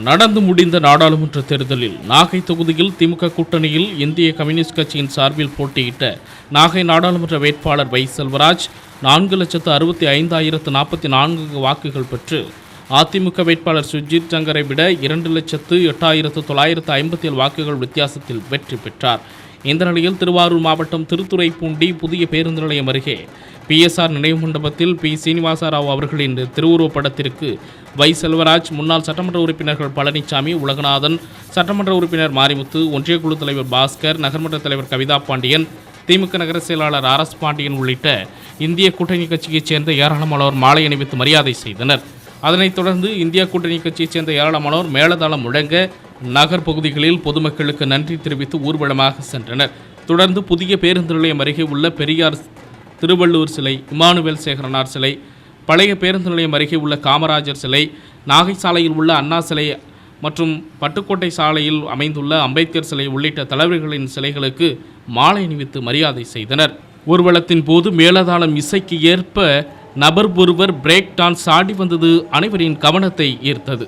நடந்து முடிந்த நாடாளுமன்ற தேர்தலில் நாகை தொகுதியில் திமுக கூட்டணியில் இந்திய கம்யூனிஸ்ட் கட்சியின் சார்பில் போட்டியிட்ட நாகை நாடாளுமன்ற வேட்பாளர் வை செல்வராஜ் நான்கு லட்சத்து அறுபத்தி ஐந்தாயிரத்து நாற்பத்தி நான்கு வாக்குகள் பெற்று அதிமுக வேட்பாளர் சுஜித் சங்கரை விட இரண்டு லட்சத்து எட்டாயிரத்து தொள்ளாயிரத்து ஐம்பத்தி ஏழு வாக்குகள் வித்தியாசத்தில் வெற்றி பெற்றார். இந்த நிலையில் திருவாரூர் மாவட்டம் திருத்துறைப்பூண்டி புதிய பேருந்து நிலையம் அருகே பிஎஸ்ஆர் நினைவு மண்டபத்தில் பி சீனிவாச ராவ் அவர்களின் திருவுருவப் படத்திற்கு வை செல்வராஜ் முன்னாள் சட்டமன்ற உறுப்பினர்கள் பழனிசாமி உலகநாதன் சட்டமன்ற உறுப்பினர் மாரிமுத்து ஒன்றிய குழு தலைவர் பாஸ்கர் நகர்மன்ற தலைவர் கவிதா பாண்டியன் திமுக நகர செயலாளர் ஆர் எஸ் பாண்டியன் உள்ளிட்ட இந்திய கூட்டணி கட்சியைச் சேர்ந்த ஏராளமானோர் மாலை அணிவித்து மரியாதை செய்தனர். அதனைத் தொடர்ந்து இந்திய கூட்டணி கட்சியைச் சேர்ந்த ஏராளமானோர் மேலதாளம் முழங்க நகர் பகுதிகளில் பொதுமக்களுக்கு நன்றி தெரிவித்து ஊர்வலமாக சென்றனர். தொடர்ந்து புதிய பேருந்து நிலையம் அருகே உள்ள பெரியார் திருவள்ளூர் சிலை இமானுவேல் சேகரனார் சிலை பழைய பேருந்து நிலையம் அருகே உள்ள காமராஜர் சிலை நாகை சாலையில் உள்ள அண்ணா சிலை மற்றும் பட்டுக்கோட்டை சாலையில் அமைந்துள்ள அம்பேத்கர் சிலை உள்ளிட்ட தலைவர்களின் சிலைகளுக்கு மாலை அணிவித்து மரியாதை செய்தனர். ஊர்வலத்தின் போது மேலதாளம் இசைக்கு ஏற்ப நபர் ஒருவர் பிரேக் டான்ஸ் ஆடி வந்தது அனைவரின் கவனத்தை ஈர்த்தது.